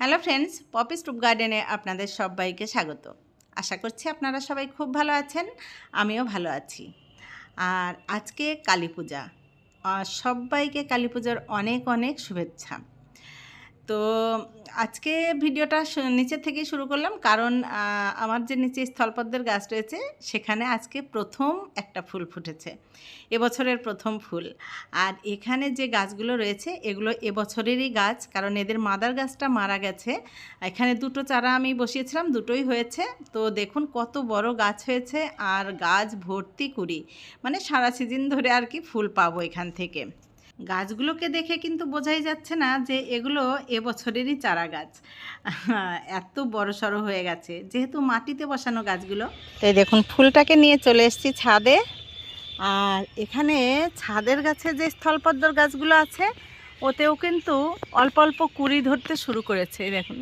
Hello friends, poppy stoop গার্ডেনে আপনাদের সবাইকে স্বাগত। আশা করছি আপনারা সবাই খুব ভালো আছেন, আমিও ভালো আছি। আর আজকে কালী পূজা। সবাইকে কালী পূজার অনেক অনেক শুভেচ্ছা। তো আজকে ভিডিওটা নিচে থেকেই শুরু করলাম। কারণ আমার যে নিচে স্থলপদ্মের গাছ রয়েছে, সেখানে আজকে প্রথম একটা ফুল ফুটেছে। এবছরের প্রথম ফুল। আর এখানে যে গাছগুলো রয়েছে, এগুলো এবছরেরই গাছ, কারণ এদের মাদার গাছটা মারা গেছে। এখানে দুটো চারা আমি বসিয়েছিলাম, দুটোই হয়েছে। তো দেখুন কত বড় গাছ হয়েছে, আর গাছ ভর্তি কুড়ি। মানে সারা সিজন ধরে আর কি ফুল পাবো এখান থেকে। গাছগুলোকে দেখে কিন্তু বোঝাই যাচ্ছে না যে এগুলো এবছরেরই চারা গাছ এত বড় সড়ো হয়ে গেছে। যেহেতু মাটিতে বসানো গাছগুলো, তাই দেখুন ফুলটাকে নিয়ে চলে এসেছি ছাদে। আর এখানে ছাদের গাছে যে স্থলপদ্মর গাছগুলো আছে, ওতেও কিন্তু অল্প অল্প কুড়ি ধরতে শুরু করেছে দেখুন।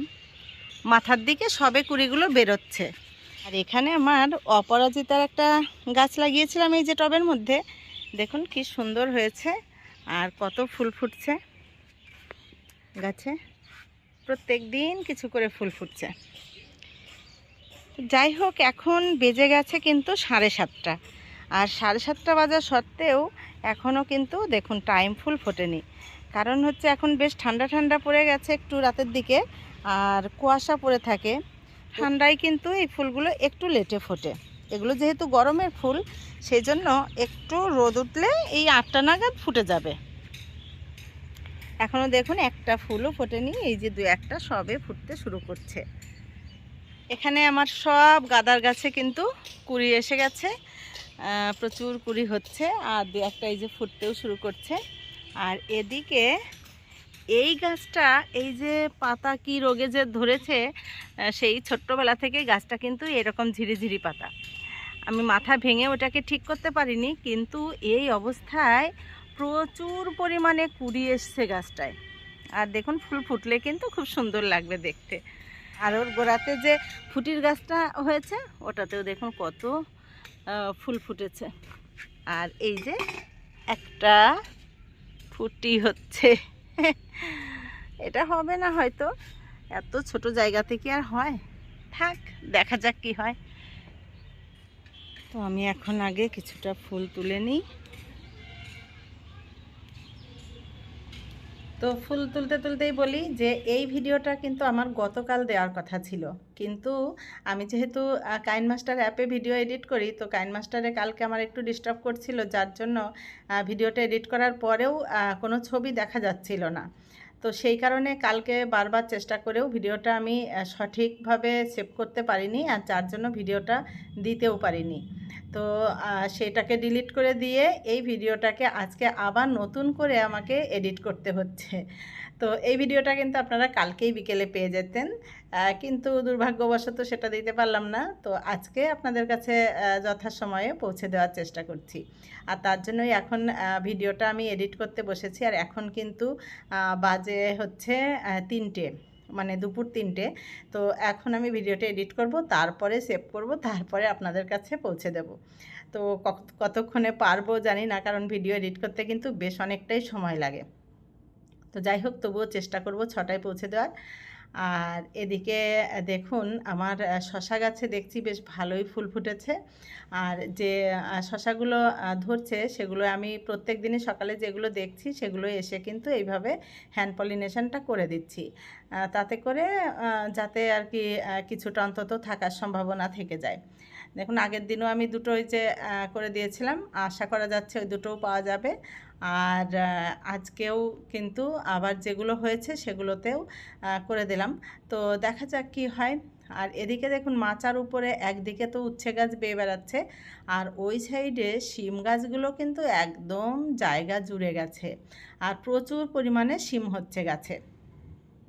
মাথার দিকে সবে কুড়িগুলো বেরোচ্ছে। আর এখানে আমার অপরাজিতার একটা গাছ লাগিয়েছিলাম এই যে টবের মধ্যে। দেখুন কি সুন্দর হয়েছে। আর কত ফুল ফুটছে গাছে? প্রত্যেক দিন কিছু করে ফুল ফুটছে। যাই হোক, এখন বেজে গেছে কিন্তু সাড়ে সাতটা। আর সাড়ে সাতটা বাজার সত্ত্বেও এখনও কিন্তু দেখুন টাইম ফুল ফোটেনি। কারণ হচ্ছে এখন বেশ ঠান্ডা ঠান্ডা পড়ে গেছে একটু রাতের দিকে, আর কুয়াশা পড়ে থাকে। ঠান্ডায় কিন্তু এই ফুলগুলো একটু লেটে ফোটে। এগুলো যেহেতু গরমের ফুল সেই জন্য একটু রোদ উঠলে এই আটটা নাগাদ ফুটে যাবে। এখনও দেখুন একটা ফুলও ফোটেনি, এই যে দু একটা সবে ফুটতে শুরু করছে। এখানে আমার সব গাদার গাছে কিন্তু কুড়ি এসে গেছে প্রচুর কুড়ি হচ্ছে, আর দু একটা এই যে ফুটতেও শুরু করছে। আর এদিকে এই গাছটা, এই যে পাতা কি রোগে যে ধরেছে সেই ছোট্টবেলা থেকে গাছটা কিন্তু এরকম ঝিরিঝিরি পাতা। আমি মাথা ভেঙে ওটাকে ঠিক করতে পারিনি, কিন্তু এই অবস্থায় প্রচুর পরিমাণে কুড়ি এসছে গাছটায়। আর দেখুন, ফুল ফুটলে কিন্তু খুব সুন্দর লাগবে দেখতে। আর ওর গোড়াতে যে ফুটির গাছটা হয়েছে, ওটাতেও দেখুন কত ফুল ফুটেছে। আর এই যে একটা ফুটি হচ্ছে। এটা হবে না হয়তো, এত ছোট জায়গাতে কি আর হয়। থাক, দেখা যাক কি হয়। তো আমি এখন আগে কিছুটা ফুল তুলে নিই। তো ফুল তুলতে তুলতেই বলি যে এই ভিডিওটা কিন্তু আমার গতকাল দেওয়ার কথা ছিল। কিন্তু আমি যেহেতু কাইন মাস্টার অ্যাপে ভিডিও এডিট করি, তো কাইন মাস্টারে কালকে আমার একটু ডিস্টার্ব করছিল, যার জন্য ভিডিওটা এডিট করার পরেও কোনো ছবি দেখা যাচ্ছিল না। তো সেই কারণে কালকে বারবার চেষ্টা করেও ভিডিওটা আমি সঠিকভাবে সেভ করতে পারিনি আর যার জন্য ভিডিওটা দিতেও পারিনি। তো সেটাকে ডিলিট করে দিয়ে এই ভিডিওটাকে আজকে আবার নতুন করে আমাকে এডিট করতে হচ্ছে। তো, এই ভিডিওটা কিন্তু আপনারা কালকেই বিকেলে পেয়ে যেতেন। কিন্তু দুর্ভাগ্যবশত সেটা দিতে পারলাম না। তো, আজকে আপনাদের কাছে যথাসময়ে পৌঁছে দেওয়ার চেষ্টা করছি। আর তার জন্যই এখন ভিডিওটা আমি এডিট করতে বসেছি। আর এখন কিন্তু বাজে হচ্ছে তিনটে। মানে দুপুর তিনটে। তো এখন আমি ভিডিওটা এডিট করব, তারপরে সেভ করব, তারপরে আপনাদের কাছে পৌঁছে দেব। তো কত- কতক্ষণে পারব জানি না, কারণ ভিডিও এডিট করতে কিন্তু বেশ অনেকটাই সময় লাগে। তো যাই হোক, তবুও চেষ্টা করব ছটায় পৌঁছে দেওয়ার। আর এদিকে দেখুন, আমার শশা গাছে দেখছি বেশ ভালোই ফুল ফুটেছে। আর যে শশাগুলো ধরছে, সেগুলো আমি প্রত্যেক দিনই সকালে যেগুলো দেখছি, সেগুলো এসে কিন্তু এইভাবে হ্যান্ড পলিনেশনটা করে দিচ্ছি। তাতে করে যাতে আর কি কিছুটা অন্তত থাকার সম্ভাবনা থেকে যায়। দেখুন, আগের দিনও আমি দুটো ওই যে করে দিয়েছিলাম, আশা করা যাচ্ছে ওই দুটোও পাওয়া যাবে। আর আজকেও কিন্তু আবার যেগুলো হয়েছে সেগুলোতেও করে দিলাম। তো দেখা যাক কি হয়। আর এদিকে দেখুন মাচার উপরে একদিকে তো উচ্ছে গাছ বেয়ে বেড়াচ্ছে। আর ওই সাইডে শিম গাছগুলো কিন্তু একদম জায়গা জুড়ে গেছে। আর প্রচুর পরিমাণে শিম হচ্ছে গাছে।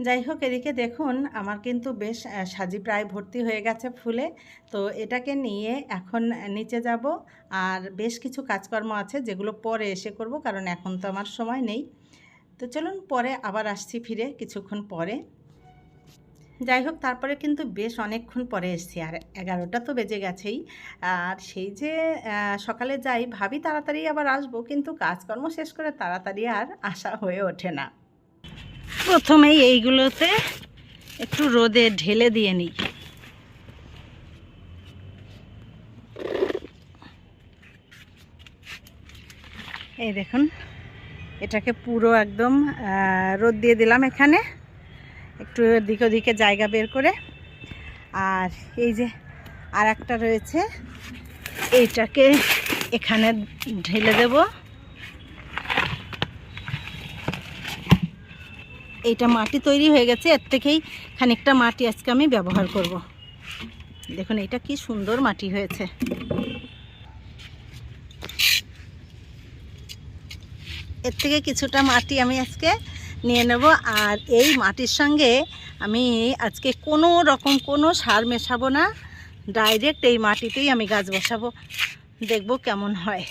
যাই হোক এদিকে দেখুন, আমার কিন্তু বেশ সাজি প্রায় ভর্তি হয়ে গেছে ফুলে। তো এটাকে নিয়ে এখন নিচে যাব। আর বেশ কিছু কাজকর্ম আছে যেগুলো পরে এসে করব, কারণ এখন তো আমার সময় নেই। তো চলুন, পরে আবার আসছি ফিরে কিছুক্ষণ পরে। যাই হোক তারপরে কিন্তু বেশ অনেকক্ষণ পরে এসেছি, আর এগারোটা তো বেজে গেছেই। আর সেই যে সকালে যাই, ভাবি তাড়াতাড়ি আবার আসব, কিন্তু কাজকর্ম শেষ করে তাড়াতাড়ি আর আসা হয়ে ওঠে না। প্রথমেই এইগুলোতে একটু রোদে ঢেলে দিয়ে নিই। এই দেখুন, এটাকে পুরো একদম রোদ দিয়ে দিলাম এখানে। একটু দিকে ওদিকে জায়গা বের করে। আর এই যে আর একটা রয়েছে, এইটাকে এখানে ঢেলে দেব। এইটা মাটি তৈরি হয়ে গেছে, এর থেকেই খানিকটা মাটি আজকে আমি ব্যবহার করব। দেখুন এটা কি সুন্দর মাটি হয়েছে। এর থেকে কিছুটা মাটি আমি আজকে নিয়ে নেব, আর এই মাটির সঙ্গে আমি আজকে কোনো রকম কোনো সার মেশাবো না, ডাইরেক্ট এই মাটিতেই আমি গাছ বসাবো। দেখব কেমন হয়।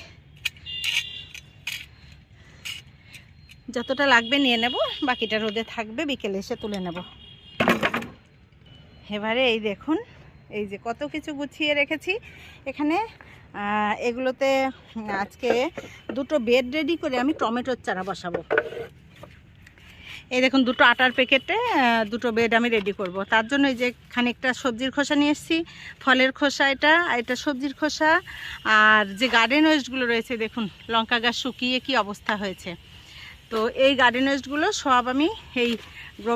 যতটা লাগবে নিয়ে নেব, বাকিটা রোদে থাকবে, বিকেলে এসে তুলে নেব। এবারে এই দেখুন, এই যে কত কিছু গুছিয়ে রেখেছি। এখানে এগুলোতে আজকে দুটো বেড রেডি করে আমি টমেটোর চারা বসাবো। এই দেখুন, দুটো আটার প্যাকেটে দুটো বেড আমি রেডি করব। তার জন্য এই যে খানিকটা সবজির খোসা নিয়ে এসেছি, ফলের খোসা এটা এটা সবজির খোসা। আর যে গার্ডেন ওয়েস্টগুলো রয়েছে, দেখুন, লঙ্কা গাছ শুকিয়ে কি অবস্থা হয়েছে। তো এই গার্ডেন ওয়েস্টগুলো সব আমি এই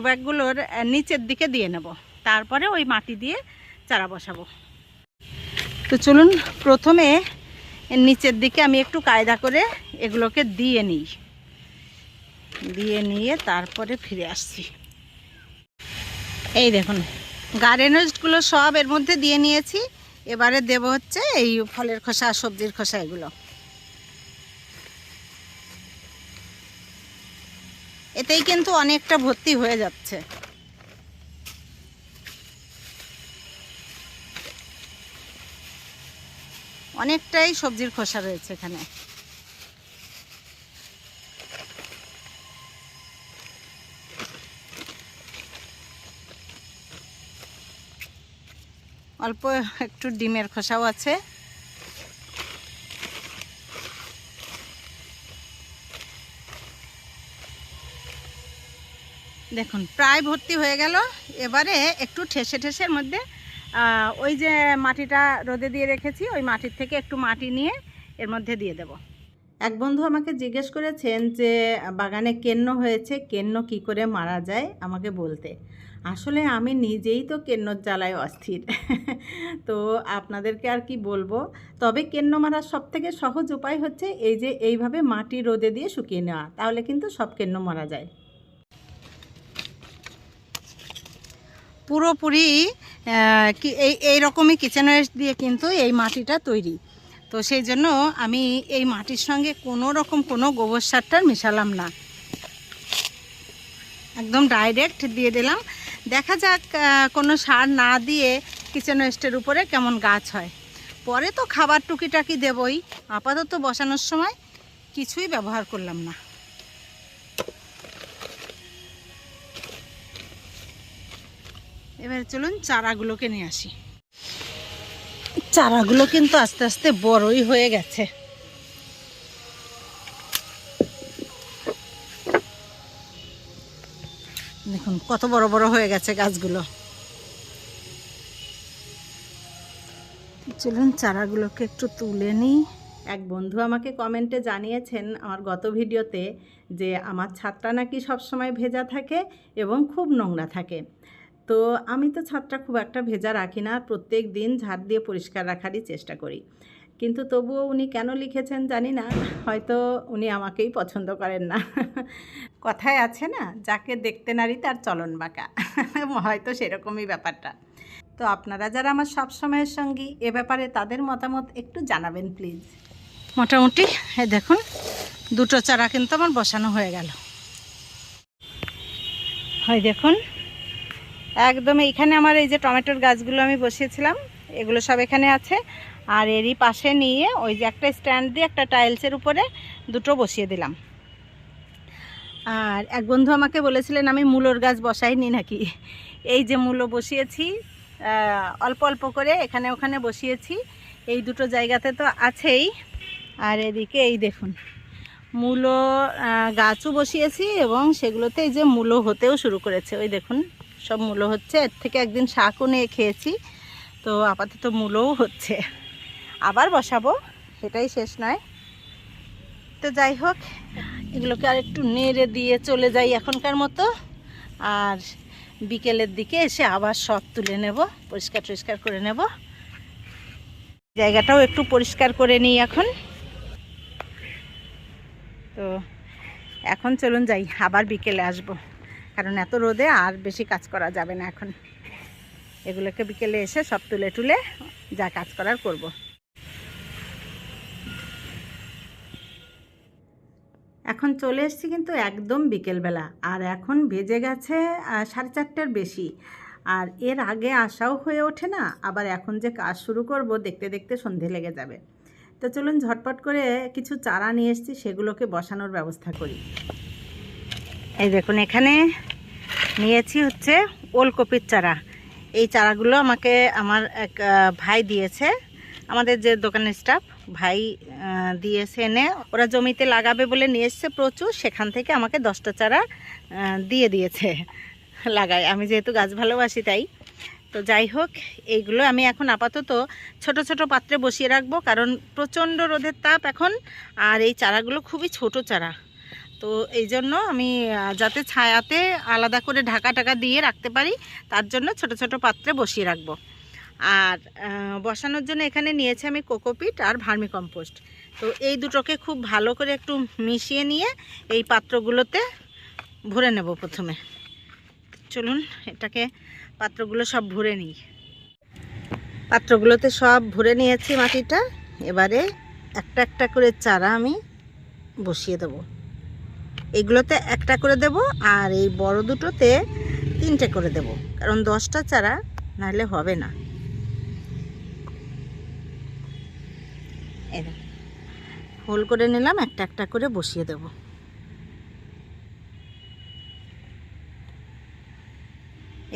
ব্যাগগুলোর নিচের দিকে দিয়ে নেব। তারপরে ওই মাটি দিয়ে চারা বসাবো। তো চলুন, প্রথমে নিচের দিকে আমি একটু কায়দা করে এগুলোকে দিয়ে নিই। দিয়ে নিয়ে তারপরে ফিরে আসছি। এই দেখুন গার্ডেনেস্টগুলো সব এর মধ্যে দিয়ে নিয়েছি। এবারে দেব হচ্ছে এই ফলের খোসা, সবজির খোসা এগুলো। এতেই কিন্তু অনেকটা ভর্তি হয়ে যাচ্ছে। অনেকটাই সবজির খোসা রয়েছে এখানে। অল্প একটু ডিমের খোসাও আছে। দেখুন, প্রায় ভর্তি হয়ে গেল। এবারে একটু ঠেসে ঠেসের মধ্যে ওই যে মাটিটা রোদে দিয়ে রেখেছি, ওই মাটির থেকে একটু মাটি নিয়ে এর মধ্যে দিয়ে দেব। এক বন্ধু আমাকে জিজ্ঞেস করেছেন যে, বাগানে কেন্ন হয়েছে, কেন্ন কি করে মারা যায় আমাকে বলতে। আসলে আমি নিজেই তো কেন্নর জ্বালায় অস্থির। তো আপনাদেরকে আর কি বলব? তবে কেন্ন মারার সব থেকে সহজ উপায় হচ্ছে এই যে, এইভাবে মাটি রোদে দিয়ে শুকিয়ে নেওয়া। তাহলে কিন্তু সব কেন্ন মারা যায়। পুরোপুরি এই এই রকমই কিচেন ওয়েস্ট দিয়ে কিন্তু এই মাটিটা তৈরি। তো সেই জন্য আমি এই মাটির সঙ্গে কোনো রকম কোনো গোবর সারটার মেশালাম না। একদম ডাইরেক্ট দিয়ে দিলাম। দেখা যাক কোনো সার না দিয়ে কিচেন ওয়েস্টের উপরে কেমন গাছ হয়। পরে তো খাবার টুকিটাকি দেবই। আপাতত বসানোর সময় কিছুই ব্যবহার করলাম না। এবার চলুন চারাগুলোকে নিয়ে আসি। চারাগুলো কিন্তু আস্তে আস্তে বড়ই হয়ে গেছে। দেখুন কত বড় বড় হয়ে গেছে গাছগুলো। চলুন চারাগুলোকে একটু তুলে নিই। এক বন্ধু আমাকে কমেন্টে জানিয়েছেন আমার গত ভিডিওতে যে আমার ছাদটা নাকি সবসময় ভেজা থাকে এবং খুব নোংরা থাকে। তো আমি তো ছাদটা খুব একটা ভেজা রাখি না প্রত্যেক দিন ঝাড় দিয়ে পরিষ্কার রাখারই চেষ্টা করি। কিন্তু তবুও উনি কেন লিখেছেন জানি না, হয়তো উনি আমাকেই পছন্দ করেন না। কথায় আছে না, যাকে দেখতে নারী তার চলন বাঁকা। হয়তো সেরকমই ব্যাপারটা। তো আপনারা যারা আমার সব সময়ের সঙ্গী, এ ব্যাপারে তাদের মতামত একটু জানাবেন, প্লিজ। মোটামুটি, এই দেখুন, দুটো চারা কিন্তু আমার বসানো হয়ে গেল। হয় দেখুন। একদম এইখানে আমার এই যে টমেটোর গাছগুলো আমি বসিয়েছিলাম, এগুলো সব এখানে আছে। আর এরই পাশে নিয়ে ওই যে একটা স্ট্যান্ড দিয়ে একটা টাইলসের উপরে দুটো বসিয়ে দিলাম। আর এক বন্ধু আমাকে বলেছিলেন, আমি মূলোর গাছ বসাইনি নাকি? এই যে মূলো বসিয়েছি অল্প অল্প করে এখানে ওখানে বসিয়েছি। এই দুটো জায়গাতে তো আছেই। আর এদিকে এই দেখুন, মূলো গাছও বসিয়েছি এবং সেগুলোতে এই যে মূলো হতেও শুরু করেছে। ওই দেখুন সব মূলো হচ্ছে। এর থেকে একদিন শাকও নিয়ে খেয়েছি। তো আপাতত মূলোও হচ্ছে। আবার বসাবো, সেটাই শেষ নয়। তো যাই হোক, এগুলোকে আর একটু নেড়ে দিয়ে চলে যাই এখনকার মতো। আর বিকেলের দিকে এসে আবার সব তুলে নেব, পরিষ্কার টরিষ্কার করে নেব। জায়গাটাও একটু পরিষ্কার করে নিই এখন। তো এখন চলুন যাই, আবার বিকেলে আসব। কারণ এত রোদে আর বেশি কাজ করা যাবে না এখন। এগুলোকে বিকেলে এসে সব তুলে টুলে যা কাজ করার করব। এখন চলে এসেছি কিন্তু একদম বিকেলবেলা, আর এখন বেজে গেছে সাড়ে চারটের বেশি। আর এর আগে আসাও হয়ে ওঠে না, আবার এখন যে কাজ শুরু করব দেখতে দেখতে সন্ধে লেগে যাবে। তো চলুন ঝটপট করে কিছু চারা নিয়ে এসেছি, সেগুলোকে বসানোর ব্যবস্থা করি। এই দেখুন, এখানে নিয়েছি হচ্ছে ওলকপির চারা। এই চারাগুলো আমাকে আমার এক ভাই দিয়েছে। আমাদের যে দোকানের স্টাফ ভাই দিয়েছে এনে। ওরা জমিতে লাগাবে বলে নিয়ে এসছে প্রচুর। সেখান থেকে আমাকে দশটা চারা দিয়ে দিয়েছে লাগাই আমি যেহেতু গাছ ভালোবাসি তাই। তো যাই হোক, এইগুলো আমি এখন আপাতত ছোট ছোট পাত্রে বসিয়ে রাখব। কারণ প্রচণ্ড রোদের তাপ এখন। আর এই চারাগুলো খুবই ছোট চারা। তো এই জন্য আমি যাতে ছায়াতে আলাদা করে ঢাকা টাকা দিয়ে রাখতে পারি, তার জন্য ছোট ছোট পাত্রে বসিয়ে রাখব। আর বসানোর জন্য এখানে নিয়েছি আমি কোকোপিট আর ভার্মি কম্পোস্ট তো এই দুটোকে খুব ভালো করে একটু মিশিয়ে নিয়ে এই পাত্রগুলোতে ভরে নেব প্রথমে। চলুন, এটাকে পাত্রগুলো সব ভরে নিই। পাত্রগুলোতে সব ভরে নিয়েছি মাটিটা। এবারে একটা একটা করে চারা আমি বসিয়ে দেব। এগুলোতে একটা করে দেব আর এই বড় দুটোতে তিনটে করে দেব। কারণ দশটা চারা নাহলে হবে না। হোল করে নিলাম, একটা একটা করে বসিয়ে দেব।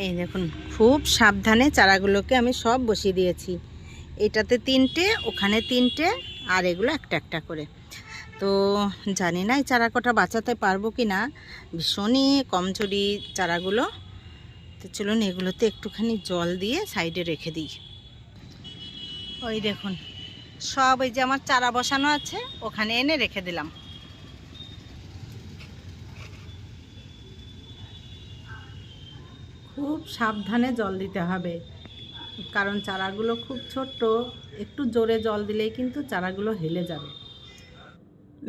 এই দেখুন, খুব সাবধানে চারাগুলোকে আমি সব বসিয়ে দিয়েছি। এটাতে তিনটে, ওখানে তিনটে, আর এগুলো একটা একটা করে। তো জানি না এই চারা কটা বাঁচাতে পারব কি না। ভীষণই কমজোরি চারাগুলো। তো চলুন এগুলোতে একটুখানি জল দিয়ে সাইডে রেখে দিই। ওই দেখুন, সব এই যে আমার চারা বসানো আছে, ওখানে এনে রেখে দিলাম। খুব সাবধানে জল দিতে হবে, কারণ চারাগুলো খুব ছোট্ট, একটু জোরে জল দিলেই কিন্তু চারাগুলো হেলে যাবে।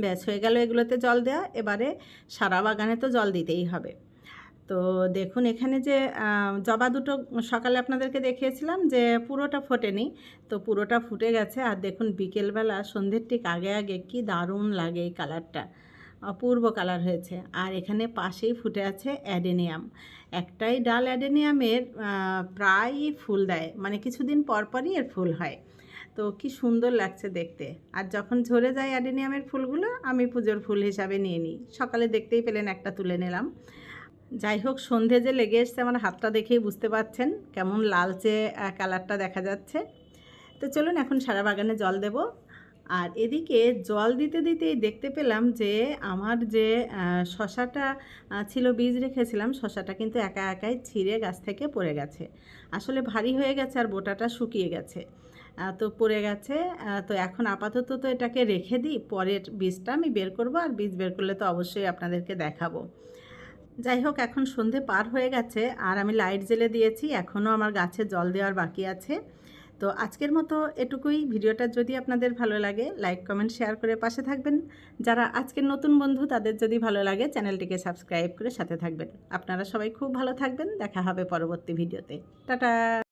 ব্যাস, হয়ে গেল এগুলোতে জল দেওয়া এবারে সারা বাগানে তো জল দিতেই হবে। তো দেখুন এখানে যে জবা দুটো সকালে আপনাদেরকে দেখিয়েছিলাম যে, পুরোটা ফোটেনি। তো পুরোটা ফুটে গেছে। আর দেখুন বিকেলবেলা, সন্ধ্যের ঠিক আগে আগে কি দারুণ লাগে এই কালারটা। অপূর্ব কালার হয়েছে। আর এখানে পাশেই ফুটে আছে অ্যাডেনিয়াম। একটাই ডাল অ্যাডেনিয়ামের প্রায়ই ফুল দেয়। মানে কিছুদিন পর পরই এর ফুল হয়। তো কি সুন্দর লাগছে দেখতে। আর যখন ঝরে যায় অ্যাডেনিয়ামের ফুলগুলো, আমি পুজোর ফুল হিসাবে নিয়ে নিই। সকালে দেখতেই পেলেন একটা তুলে নিলাম। যাই হোক, সন্ধে যে লেগে এসছে, আমার হাতটা দেখেই বুঝতে পারছেন কেমন লালচে কালারটা দেখা যাচ্ছে। তো চলুন এখন সারা বাগানে জল দেব। আর এদিকে জল দিতে দিতেই দেখতে পেলাম যে, আমার যে শশাটা ছিল বীজ রেখেছিলাম, শশাটা কিন্তু একা একাই ছিঁড়ে গাছ থেকে পড়ে গেছে। আসলে ভারী হয়ে গেছে আর বোটাটা শুকিয়ে গেছে। তো পড়ে গেছে। তো এখন আপাতত তো এটাকে রেখে দিই। পরের বীজটা আমি বের করব আর বীজ বের করলে তো অবশ্যই আপনাদেরকে দেখাবো। যাই হোক, এখন সন্ধে পার হয়ে গেছে আর আমি লাইট জ্বেলে দিয়েছি। এখনও আমার গাছে জল দেওয়ার বাকি আছে। তো আজকের মতো এটুকুই। ভিডিওটা যদি আপনাদের ভালো লাগে, লাইক, কমেন্ট, শেয়ার করে পাশে থাকবেন। যারা আজকের নতুন বন্ধু, তাদের যদি ভালো লাগে, চ্যানেলটিকে সাবস্ক্রাইব করে সাথে থাকবেন। আপনারা সবাই খুব ভালো থাকবেন। দেখা হবে পরবর্তী ভিডিওতে। টাটা!